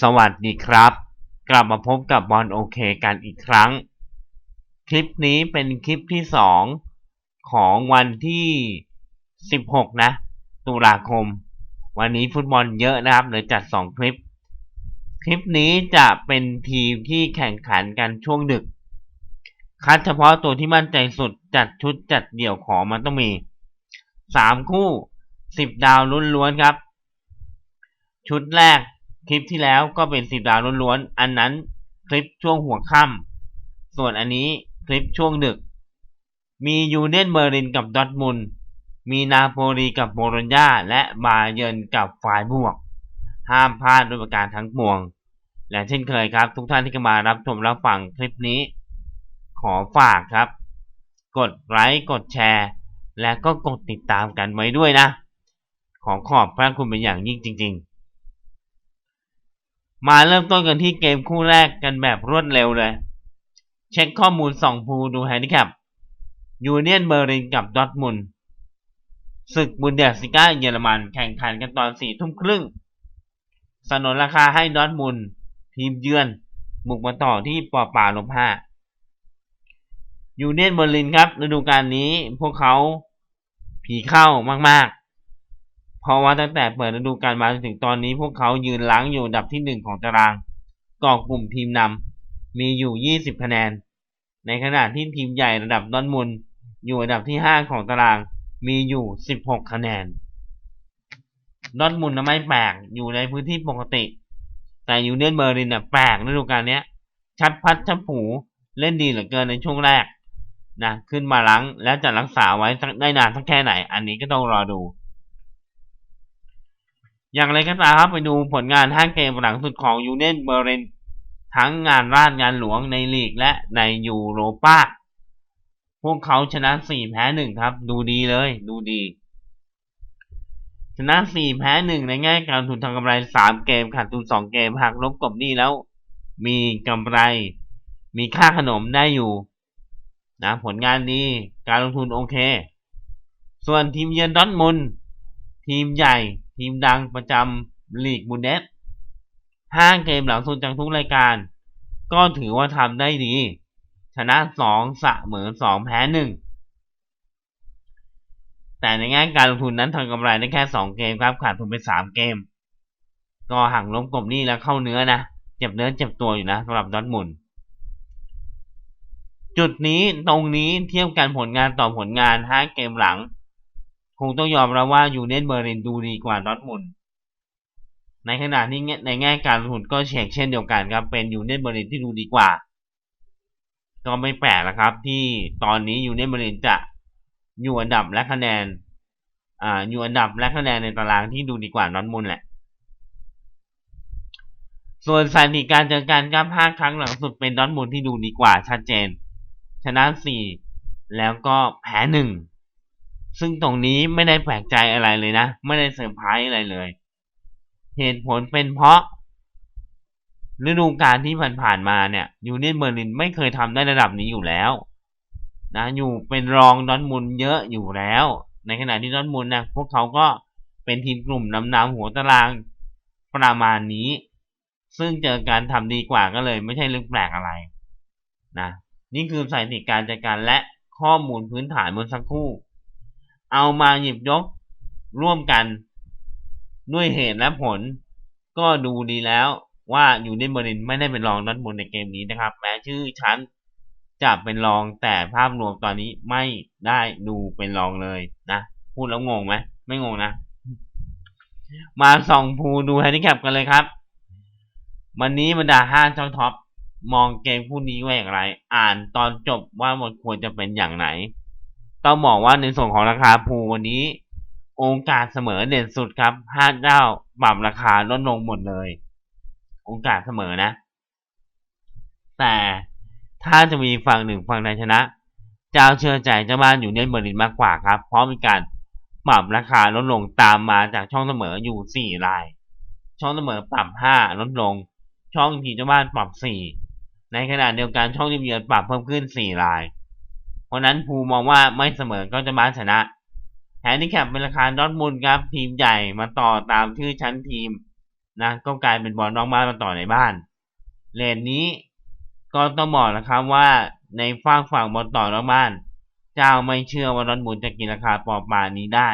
สวัสดีครับ กลับมาพบกับบอลโอเคกันอีกครั้ง คลิปนี้เป็นคลิปที่ 2 ของวันที่ 16 นะ ตุลาคม วันนี้ฟุตบอลเยอะนะครับเลยจัด 2 คลิป คลิปนี้จะเป็นทีมที่แข่งขันกันช่วงดึก คัดเฉพาะตัวที่มั่นใจสุดจัดชุดจัดเดี่ยวของมันต้องมี 3 คู่ 10 ดาวล้วนๆครับ ชุดแรก คลิปที่แล้วก็เป็นสิบดาวล้วนๆ อันนั้นคลิปช่วงหัวค่ำ ส่วนอันนี้คลิปช่วงดึก มียูเนนเบอร์ลินกับดอทมุน มีนาโปลีกับโบโลญญาและบาเยนกับฝ่ายบวก ห้ามพลาดด้วยประการทั้งปวง และเช่นเคยครับ ทุกท่านที่มารับชมรับฟังคลิปนี้ ขอฝากครับ กดไลค์กดแชร์ และก็กดติดตามกันไว้ด้วยนะ ขอขอบพระคุณเป็นอย่างยิ่งจริง ๆ มาเริ่มต้นกันที่เกมคู่แรกกันแบบรวดเร็วเลย เช็คข้อมูลสองภูดูแฮนดิแคปยูเนียนเบอร์ลินกับดอทมุนศึกบุนเดสซิก้าเยอรมันแข่งขันกันตอนสี่ทุ่มครึ่ง สนนราคาให้ดอทมุนทีมเยือน บุกมาต่อที่ปอป่าลบห้ายูเนียนเบอร์ลินครับฤดูกาลนี้พวกเขาผีเข้ามาก เพราะว่าตั้งแต่เปิดฤดูกาลมาจนถึงตอนนี้พวกเขายืนล้างอยู่อันดับที่หนึ่งของตารางกอกกลุ่มทีมนำมีอยู่ 20 คะแนน ในขณะที่ทีมใหญ่ระดับดอนมุนอยู่อันดับที่ 5 ของตารางมีอยู่ 16 คะแนนดอนมุนไม่แปลกอยู่ในพื้นที่ปกติ แต่ยูเนียนเบอร์ลินแปลกฤดูกาลนี้ชัดพัดชัดผูเล่นดีเหลือเกินในช่วงแรกนะขึ้นมาล้างแล้วจะรักษาไว้ได้นานสักแค่ไหน อันนี้ก็ต้องรอดู อย่างไรก็ตามครับไปดูผลงานห้าเกมหลังสุดของยูเนนเบอร์เรนทั้งงานราชงานหลวงในลีกและในยูโรปาพวกเขาชนะสี่แพ้หนึ่งครับ ดูดีเลย ดูดี ชนะสี่แพ้หนึ่งในแง่การทุนทางกำไรสามเกมขาดทุนสองเกมหากลบกบนี้แล้ว มีกำไร มีค่าขนมได้อยู่ นะผลงานดีการลงทุนโอเค ส่วนทีมเยือนดอนมุนทีมใหญ่ ทีมดังประจำลีกบุนเดสห้าเกมหลังสุดจากทุกรายการ ก็ถือว่าทำได้ดี ชนะสองเสมอสองแพ้หนึ่งแต่ในแง่การลงทุนนั้นทำกำไรได้แค่สองเกมครับขาดทุนไปสามเกม ก็หักล้มกบนี่แล้วเข้าเนื้อนะ เจ็บเนื้อเจ็บตัวอยู่นะสำหรับดอทมุนจุดนี้ตรงนี้เทียบกันผลงานต่อผลงานห้าเกมหลัง คงต้องยอมรับว่ายูเนนเบอร์ลินดูดีกว่าดอทมุนในขณะที่ในแง่การลงทุนก็เช็คเช่นเดียวกันครับ เป็นยูเนนเบอร์ลินที่ดูดีกว่า ก็ไม่แปลกนะครับ ที่ตอนนี้ยูเนนเบอร์ลินจะอยู่อันดับและคะแนนอ่าอยู่อันดับและคะแนนในตารางที่ดูดีกว่าดอทมุนแหละส่วนสถิติการเจอกันครับห้าครั้งหลังสุดเป็นดอทมุนที่ดูดีกว่าชัดเจน ชนะสี่แล้วก็แพ้หนึ่ง ซึ่งตรงนี้ไม่ได้แปลกใจอะไรเลยนะ ไม่ได้เซอร์ไพรส์อะไรเลย เหตุผลเป็นเพราะ ฤดูกาลที่ผ่านๆมาเนี่ยยูเนียนเบอร์ลินไม่เคยทำได้ระดับนี้อยู่แล้วนะอยู่เป็นรองดอนมุนเยอะอยู่แล้ว ในขณะที่ดอนมุนนะพวกเขาก็เป็นทีมกลุ่มนำนำหัวตารางประมาณนี้ ซึ่งเจอการทำดีกว่าก็เลย ไม่ใช่เรื่องแปลกอะไรนะนี่คือสถิติการจัดการและข้อมูลพื้นฐานบนสักครู่ เอามาหยิบยกร่วมกัน ด้วยเหตุและผล ก็ดูดีแล้วว่าอยู่ในเบอร์ลินไม่ได้เป็นรองนัดบนในเกมนี้นะครับ แม้ชื่อชั้นจะเป็นรองแต่ภาพรวมตอนนี้ไม่ได้ดูเป็นรองเลยนะพูดแล้วงงไหมไม่งงนะ มาส่องภูดูแฮนดิแคปกันเลยครับ วันนี้บรรดาห้าเจ้าท็อปมองเกมคู่นี้ว่าอย่างไร อ่านตอนจบว่ามันควรจะเป็นอย่างไหน ต้องบอกว่าในส่วนของราคาภูวันนี้ โอกาสเสมอเด่นสุดครับห้าเจ้าปรับราคาลดลงหมดเลย โอกาสเสมอนะ แต่ถ้าจะมีฝั่งหนึ่งฝั่งใดชนะ เจ้าเชื่อใจเจ้าบ้านอยู่ในเบอร์ลินมากกว่าครับ เพราะมีการปรับราคาลดลงตามมาจากช่องเสมออยู่สี่ราย ช่องเสมอปรับห้าลดลง ช่องทีเจ้าบ้านปรับสี่ในขณะเดียวกันช่องที่เยือนปรับเพิ่มขึ้นสี่ราย เพราะนั้นภูมองว่าไม่เสมอก็จะมาชนะแฮนดิแคปเป็นราคาดอทมุนครับ ทีมใหญ่มาต่อตามชื่อชั้นทีมนะก็กลายเป็นบอลนอกบ้านมาต่อในบ้านเลนนี้ก็ต้องบอกนะครับว่าในฝั่งฝั่งบอลต่อนอกบ้าน เจ้าไม่เชื่อว่าดอทมุนจะกินราคาปอบปานี้ได้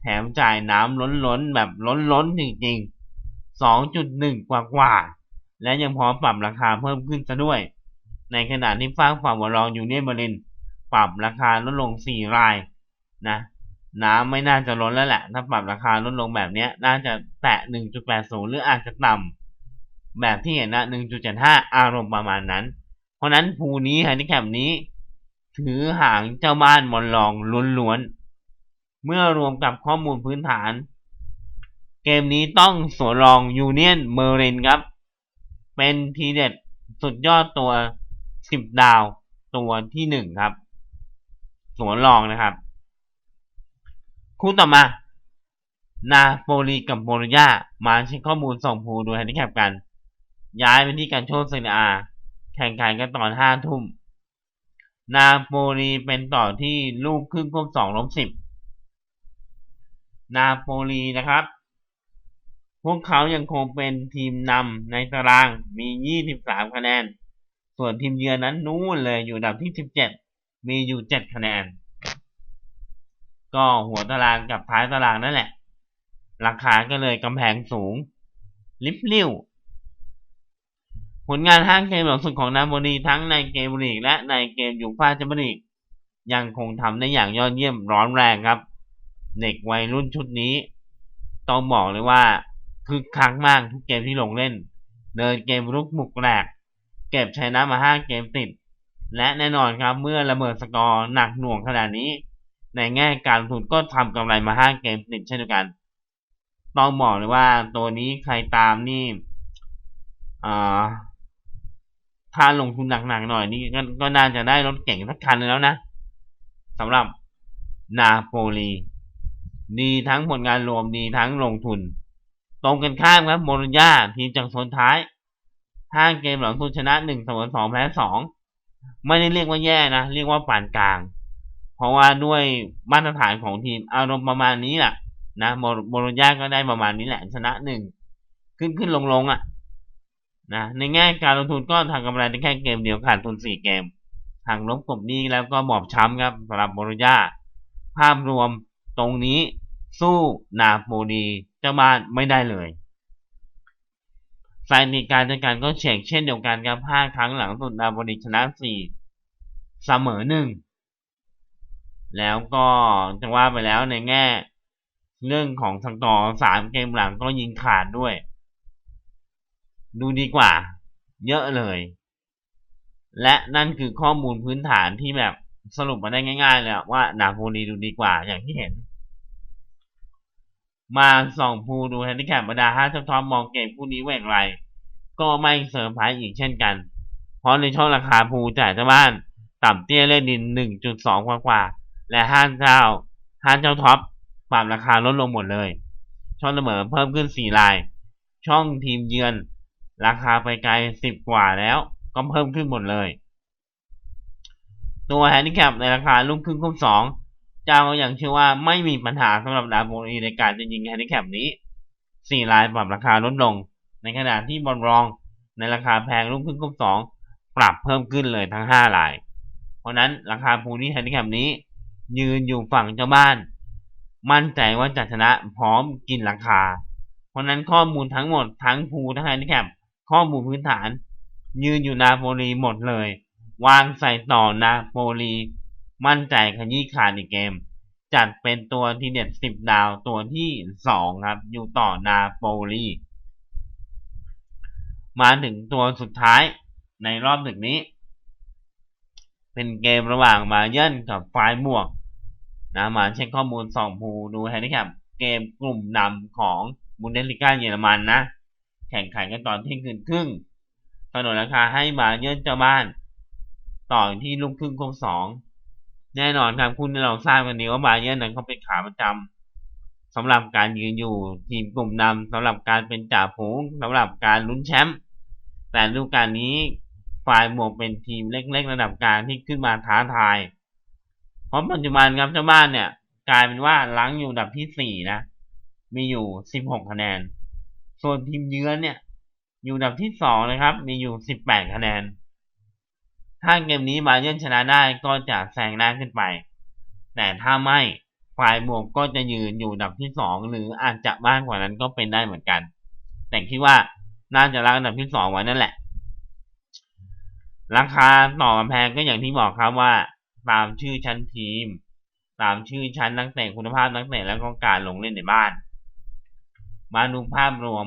แถมจ่ายน้ำล้นล้นๆแบบล้นล้นๆจริงๆ 2.1กว่ากว่าๆและยังพร้อมปรับราคาเพิ่มขึ้นซะด้วย ในขณะที่ฝั่งฝั่งบอลรองยูเนียนบริน ปรับราคาลดลง4รายนะน้ำไม่น่าจะล้นแล้วแหละ ถ้าปรับราคาลดลงแบบนี้น่าจะแตะ 1.80 หรืออาจจะต่ำแบบที่เห็นนะ 1.75 อารมณ์ประมาณนั้น เพราะนั้นภูนี้แฮนดิแคปนี้ ถือหางเจ้าบ้านบอลรองล้วนๆ เมื่อรวมกับข้อมูลพื้นฐาน เกมนี้ต้องสวนรองยูเนียนเมอร์เรนครับ เป็นทีเด็ดสุดยอดตัว 10 ดาวตัวที่หนึ่งครับ สวนรองนะครับ คู่ต่อมา นาโปลีกับโบโลญามาเช็คข้อมูลส่งภูดูแฮนดิแคปกัน ย้ายไปที่การโชว์เซเนอาแข่งขันกันตอนห้าทุ่ม นาโปลีเป็นต่อที่ลูกครึ่งควบสองลบสิบนาโปลีนะครับ พวกเขายังคงเป็นทีมนำในตารางมี 23 คะแนน ส่วนทีมเยือนนั้นนู่นเลยอยู่อันดับที่ 17 มีอยู่7คะแนน ก็หัวตารางกับท้ายตารางนั่นแหละ ราคาก็เลยกำแพงสูง ลิบลิ่วผลงานห้างเกมหลังสุดของนาโปลีทั้งในเกมลีกและในเกมยูฟ่าแชมเปี้ยนลีกยังคงทำได้อย่างยอดเยี่ยมร้อนแรงครับ เด็กวัยรุ่นชุดนี้ ต้องบอกเลยว่าคึกคักมากทุกเกมที่ลงเล่น เดินเกมรุกบุกแรกเก็บชัยนะมาห้าเกมติด และแน่นอนครับเมื่อระเบิดสกอร์หนักหน่วงขนาดนี้ ในแง่การลงทุนก็ทำกำไรมาห้าเกมติดเช่นเดียวกันต้องบอกเลยว่าตัวนี้ใครตามนี่อ่าถ้าลงทุนหนักๆหน่อยนี่ก็ก็น่าจะได้รถเก่งสักคันแล้วนะสำหรับนาโปลี ดีทั้งผลงานรวมดีทั้งลงทุน ตรงกันข้ามครับโมโรญาทีมจากโซนท้ายห้าเกมหลังสุดชนะหนึ่งเสมอสองแพ้สอง ไม่ได้เรียกว่าแย่นะ เรียกว่าปานกลาง เพราะว่าด้วยมาตรฐานของทีมอารมณ์ประมาณนี้แหละนะโมโรญาก็ได้ประมาณนี้แหละชนะหนึ่งขึ้นขึ้นลงลงอะนะในแง่การลงทุนก็ทางกำไรได้แค่เกมเดียวขาดทุนสี่เกมทางลบกบนี้แล้วก็บอบช้ำครับสำหรับโมโรญาภาพรวมตรงนี้สู้นาโปลีเจ้าบ้านไม่ได้เลย สายในการจัดการก็เช็คเช่นเดียวกันครับห้าครั้งหลังสุดนาโปลีชนะสี่เสมอหนึ่งแล้วก็จะว่าไปแล้วในแง่ เรื่องของสกอร์สามเกมหลังก็ยิงขาดด้วย ดูดีกว่า เยอะเลย และนั่นคือข้อมูลพื้นฐานที่แบบสรุปมาได้ง่าย ๆ เลยว่านาโปลีดูดีกว่าอย่างที่เห็น มาส่องภูดูแฮนดิแคปบรรดาห้าเจ้าท็อปมองเกมคู่นี้ว่าอย่งไร ก็ไม่เสริมไพรส์อีกเช่นกัน เพราะในช่องราคาภูจ่ายเจ้าบ้าน ต่ำเตี้ยเล่นดิน 1.2 กว่ากว่าๆและห้าเจ้าห้าเจ้าท็อปปรับราคาลดลงหมดเลย ช่องเสมอเพิ่มขึ้น 4 ลาย ช่องทีมเยือน ราคาไปไกล 10 กว่าแล้วก็เพิ่มขึ้นหมดเลย ตัวแฮนดิแคปในราคาลุ่มครึ่งคุ้มสอง เจ้าก็ยังเชื่อว่าไม่มีปัญหาสำหรับดาโบนีในการจะยิงแฮนดิแคปนี้4ลายปรับราคาลดลง ในขณะที่บอลรองในราคาแพงลุ่มครึ่งคุ้มสองปรับเพิ่มขึ้นเลยทั้ง5ลาย เพราะนั้นราคาภูนี้แฮนดิแคปนี้ ยืนอยู่ฝั่งเจ้าบ้าน มั่นใจว่าจะชนะพร้อมกินราคา เพราะนั้นข้อมูลทั้งหมดทั้งภูทั้งแฮนดิแคปข้อมูลพื้นฐาน ยืนอยู่นาโปลีหมดเลย วางใส่ต่อนาโปลี มั่นใจขยี้ขาดในเกม จัดเป็นตัวที่เด็ดสิบดาวตัวที่สองครับ อยู่ต่อนาโปลีมาถึงตัวสุดท้ายในรอบดึกนี้ เป็นเกมระหว่างมาเยินกับไฟบวกนะมาเช็คข้อมูลสองภูดูแฮนดิแคปเกมกลุ่มนำของบุนเดสลิก้าเยอรมันนะ แข่งขันกันตอนเที่ยงคืนครึ่งกำหนดราคาให้มาเยินเจ้าบ้าน ต่อที่ลูกครึ่งคงสอง แน่นอนครับคุณที่เราทราบกันดีว่าบาเยิร์นั้นเขาเป็นขาประจำสำหรับการยืนอยู่ทีมกลุ่มนำสำหรับการเป็นจ่าฝูงสำหรับการลุ้นแชมป์แต่ฤดูกาลนี้ฝ่ายหมวกเป็นทีมเล็ก ๆ ระดับกลางที่ขึ้นมาท้าทาย เพราะปัจจุบันครับเจ้าบ้านเนี่ย กลายเป็นว่าล้างอยู่อันดับที่สี่นะ มีอยู่สิบหกคะแนน ส่วนทีมเยือนเนี่ย อยู่อันดับที่สองนะครับ มีอยู่สิบแปดคะแนน ถ้าเกมนี้บาเยิร์นชนะได้ก็จะแซงหน้าขึ้นไป แต่ถ้าไม่ฝ่ายบวกก็จะยืนอยู่อันดับที่สองหรืออาจจะมากกว่านั้นก็เป็นได้เหมือนกัน แต่คิดว่าน่าจะรักอันดับที่สองไว้นั่นแหละ ราคาต่อกำแพงก็อย่างที่บอกครับว่า ตามชื่อชั้นทีม ตามชื่อชั้นนักเตะคุณภาพนักเตะแล้วก็การลงเล่นในบ้าน มาดูภาพรวม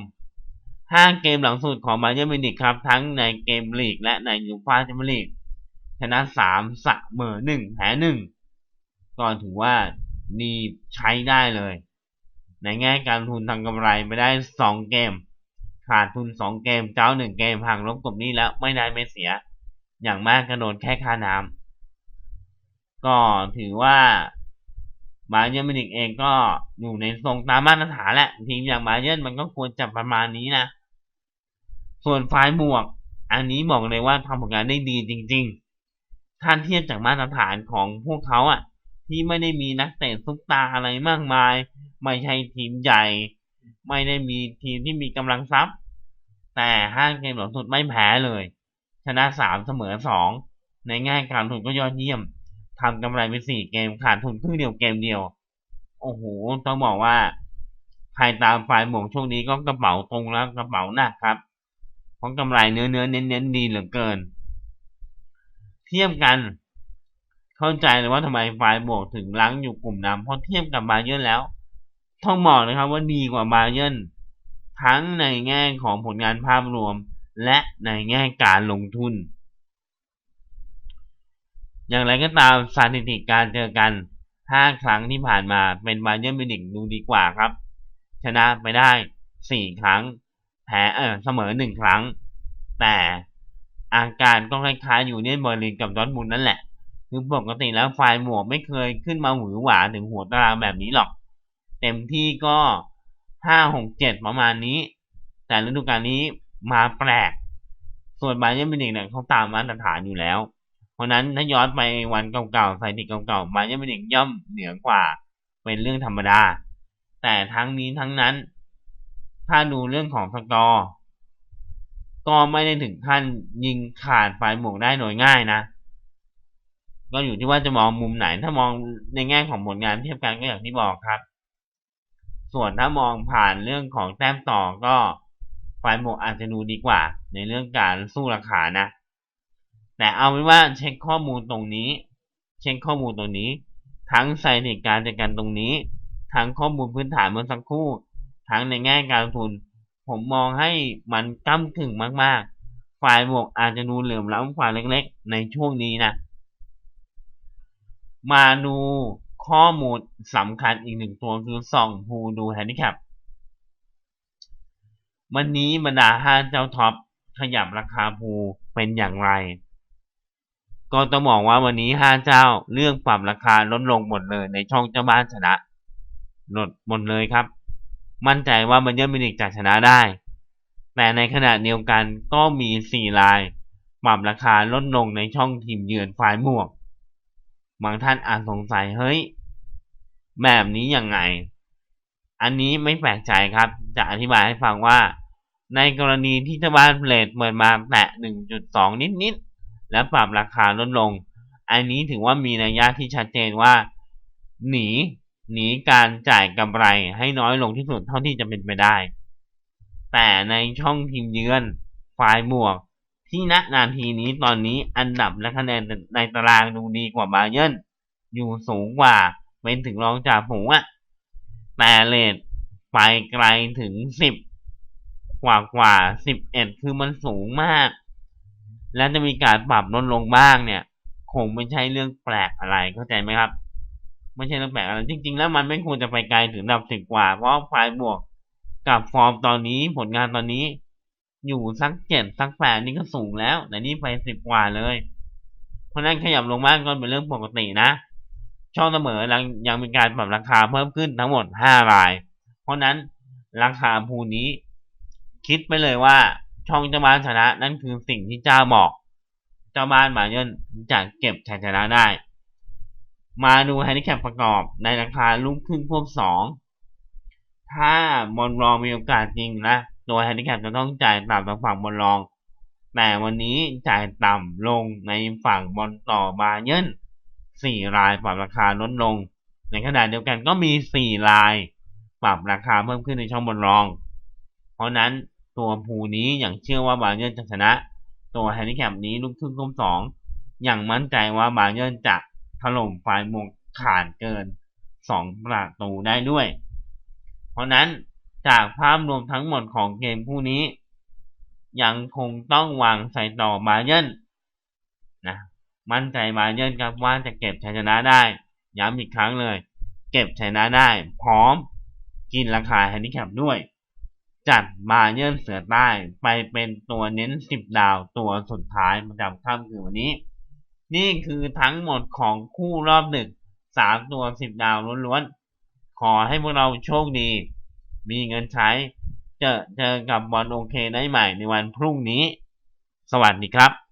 5เกมหลังสุดของบาเยิร์มิวนิกครับ ทั้งในเกมลีกและในยูฟ่าแชมเปี้ยนลีก ชนะ3เสมอ1แพ้1ก็ถือว่านี่ใช้ได้เลย ในแง่การทุนทางกำไรไปได้2เกม ขาดทุน2เกมเจ้า1เกมห่างลบกบนี้แล้วไม่ได้ไม่เสีย อย่างมากกระโดดแค่ค่าน้ำก็ถือว่าบาเยิร์มินิกเองก็อยู่ในทรงตามมาตรฐานแหละ ทีมอย่างบาเยิร์นมันก็ควรจะประมาณนี้นะ ส่วนฝ่ายบวก อันนี้บอกเลยว่าทำผลงานได้ดีจริง ๆ ถ้าเทียบจากมาตรฐานของพวกเขาอะ ที่ไม่ได้มีนักเตะซุปตาอะไรมากมาย ไม่ใช่ทีมใหญ่ ไม่ได้มีทีมที่มีกำลังทรัพย์ แต่ห้าเกมหลังสุดไม่แพ้เลย ชนะสามเสมอสองในง่การทุนก็ยอดเยี่ยมทำกำไรไปสี่เกมขาดทุนครึ่งเดียวเกมเดียว โอ้โห ต้องบอกว่าใครตามฝ่ายหมวกช่วงนี้ก็กระเป๋าตรงแล้วกระเป๋าหนักครับ เพราะกำไรเนื้อเนื้อเน้นเน้นดีเหลือเกิน เทียบกัน เข้าใจเลยว่าทำไมฝ่ายบวกถึงล้างอยู่กลุ่มนำเพราะเทียบกับบาเยิร์นแล้ว ต้องบอกนะครับว่าดีกว่าบาเยิร์นทั้งในแง่ของผลงานภาพรวม และในแง่การลงทุน อย่างไรก็ตามสถิติการเจอกัน5ครั้งที่ผ่านมาเป็นบาเยิร์นมิวนิกดูดีกว่าครับ ชนะไปได้4ครั้ง แพ้เออเสมอ1ครั้ง แต่ อาการก็คล้ายๆอยู่ในบอร์ลินกับดอร์ทมุนนั่นแหละ คือปกติแล้วไฟล์หมวกไม่เคยขึ้นมาหวือหวาถึงหัวตารางแบบนี้หรอก เต็มที่ก็5 6 7ประมาณนี้ แต่ฤดูกาลนี้มาแปลก ส่วนบาเยิร์นมิวนิกเนี่ยเขาตามมาตรฐานอยู่แล้ว เพราะนั้นถ้าย้อนไปวันเก่าๆสถิติเก่าๆบาเยิร์นมิวนิกย่อมเหนือกว่าเป็นเรื่องธรรมดา แต่ทั้งนี้ทั้งนั้น ถ้าดูเรื่องของสกอร์ ก็ไม่ได้ถึงขั้นยิงขาดไฟหมวกได้โดยง่ายนะ ก็อยู่ที่ว่าจะมองมุมไหน ถ้ามองในแง่ของผลงานเทียบกันก็อย่างที่บอกครับ ส่วนถ้ามองผ่านเรื่องของแต้มต่อก็ไฟหมวกอาจจะดูดีกว่า ในเรื่องการสู้ราคานะ แต่เอาเป็นว่าเช็คข้อมูลตรงนี้ เช็คข้อมูลตรงนี้ ทั้งสถิติการจัดการตรงนี้ ทั้งข้อมูลพื้นฐานเมื่อสักครู่ ทั้งในแง่การลงทุน ผมมองให้มันก้ากึ่งมากๆ ฝ่ายบวกอาจจะดูเหลื่อมล้ำฝ่ายเล็กๆ ในช่วงนี้นะ มาดูข้อมูลสำคัญอีกหนึ่งตัวคือส่องภูดูแฮนดิแคปวันนี้บรรดาห้าเจ้าท็อปขยับราคาภูเป็นอย่างไร ก็ต้องบอกว่าวันนี้ห้าเจ้าเลือกปรับราคาลดลงหมดเลยในช่องเจ้าบ้านชนะลดหมดเลยครับ มั่นใจว่ามันเยอร์มินิกจะชนะได้ แต่ในขณะเดียวกันก็มีสี่รายปรับราคาลดลงในช่องทีมเยือนฝ่ายหมวก บางท่านอาจสงสัยเฮ้ย แบบนี้ยังไง อันนี้ไม่แปลกใจครับ จะอธิบายให้ฟังว่า ในกรณีที่เจ้าบ้านเลทเปิดมาแตะ 1.2 นิดๆ แล้วปรับราคาลดลง อันนี้ถือว่ามีนัยยะที่ชัดเจนว่า หนี หนีการจ่ายกำไรให้น้อยลงที่สุดเท่าที่จะเป็นไปได้ แต่ในช่องทีมเยือนฝ่ายบวก ที่ณนาทีนี้ตอนนี้อันดับและคะแนนในตารางดูดีกว่าบาเยิร์นอยู่สูงกว่าเป็นถึงรองจากฝูงอะแต่เลทไปไกลถึงสิบกว่ากว่าสิบเอ็ดคือมันสูงมาก และจะมีการปรับลดลงบ้างเนี่ย คงไม่ใช่เรื่องแปลกอะไรเข้าใจไหมครับ ไม่ใช่เรื่องแปลกอะไรจริง ๆ แล้วมันไม่ควรจะไปไกลถึงดับสิบกว่า เพราะฝ่ายบวกกับฟอร์มตอนนี้ผลงานตอนนี้ อยู่สักเจ็ดสักแปดนี่ก็สูงแล้ว แต่นี่ไปสิบกว่าเลย เพราะนั้นขยับลงมากก็เป็นเรื่องปกตินะ ช่องเสมอยังยังมีการปรับราคาเพิ่มขึ้นทั้งหมดห้าราย เพราะนั้นราคาภูนี้ คิดไปเลยว่าช่องเจ้าบ้านชนะนั่นคือสิ่งที่เจ้าบอก เจ้าบ้านหมาเยินจะเก็บชัยชนะได้ มาดูแฮนดิแคปประกอบในราคาลูกครึ่งควบสองถ้ามอนรองมีโอกาสจริงนะตัวแฮนดิแคปจะต้องจ่ายต่ำทางฝั่งบอลรอง แต่วันนี้จ่ายต่ำลงในฝั่งบอลต่อบาเยิร์นสี่รายปรับราคาลดลง ในขณะเดียวกันก็มีสี่รายปรับราคาเพิ่มขึ้นในช่องบอลรอง เพราะนั้นตัวภูนี้อย่างเชื่อว่าบาเยิร์นจะชนะ ตัวแฮนดิแคปนี้ลูกทุ่งก้มสองอย่างมั่นใจว่าบาเยิร์นจะ ถล่มฝ่ายมงขาดเกินสองประตูได้ด้วย เพราะนั้นจากภาพรวมทั้งหมดของเกมคู่นี้ ยังคงต้องวางใส่ต่อบาเยนนะมั่นใจบาเยนครับว่าจะเก็บชัยชนะได้ ย้ำอีกครั้งเลย เก็บชัยชนะได้ พร้อมกินราคาแฮนดิแคปด้วย จัดบาเยนเสือใต้ไปเป็นตัวเน้น 10 ดาวตัวสุดท้ายประจำค่ำคือวันนี้ นี่คือทั้งหมดของคู่รอบดึก3ตัวสิบดาวล้วนๆ ขอให้พวกเราโชคดี มีเงินใช้ เจอเจอกับบอลโอเคได้ใหม่ในวันพรุ่งนี้ สวัสดีครับ